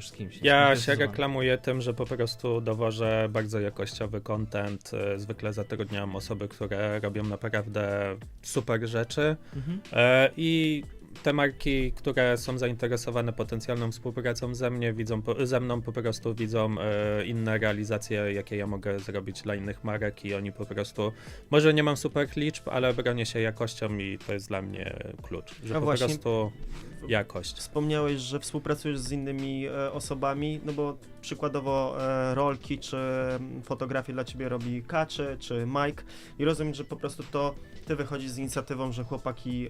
już z kimś. Ja się reklamuję tym, że po prostu dowożę bardzo jakościowy content. E, Zwykle zatrudniam osoby, które robią naprawdę super rzeczy. Mhm. E, I te marki, które są zainteresowane potencjalną współpracą ze, mnie, widzą, ze mną, po prostu widzą e, inne realizacje, jakie ja mogę zrobić dla innych marek i oni po prostu, może nie mam super liczb, ale bronię się jakością i to jest dla mnie klucz, że A po właśnie- prostu jakość. Wspomniałeś, że współpracujesz z innymi e, osobami, no bo przykładowo e, rolki czy fotografie dla ciebie robi Kaczy czy Mike i rozumiem, że po prostu to ty wychodzisz z inicjatywą, że chłopaki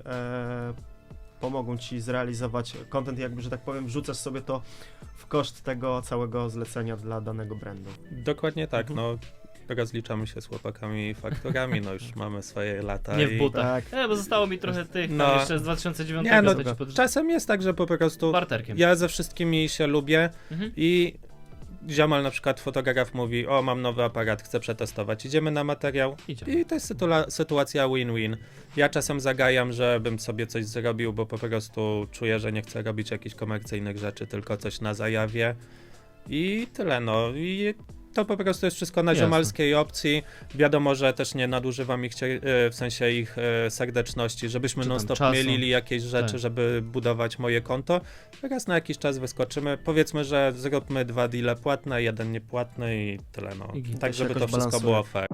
pomogą ci zrealizować content, jakby, że tak powiem, wrzucasz sobie to w koszt tego całego zlecenia dla danego brandu. Dokładnie tak, Mhm. no rozliczamy się z chłopakami fakturami, no już mamy swoje lata. Nie w i... butach. Tak. E, bo zostało mi trochę tych, No. jeszcze z 2009 Nie, no, pod... czasem jest tak, że po prostu barterkiem. ja ze wszystkimi się lubię Mhm. i ziomal na przykład fotograf mówi, o mam nowy aparat, chcę przetestować, idziemy na materiał Idziemy. i to jest sytula- sytuacja win-win. Ja czasem zagajam, żebym sobie coś zrobił, bo po prostu czuję, że nie chcę robić jakichś komercyjnych rzeczy, tylko coś na zajawie i tyle no. I to po prostu jest wszystko na Jasne. ziomalskiej opcji. Wiadomo, że też nie nadużywam ich, e, w sensie ich e, serdeczności, żebyśmy non-stop mielili jakieś rzeczy, Tak. żeby budować moje konto. Raz na jakiś czas wyskoczymy. Powiedzmy, że zróbmy dwa deale płatne, jeden niepłatny i tyle no. I. Tak, żeby to wszystko balansuje. było fair.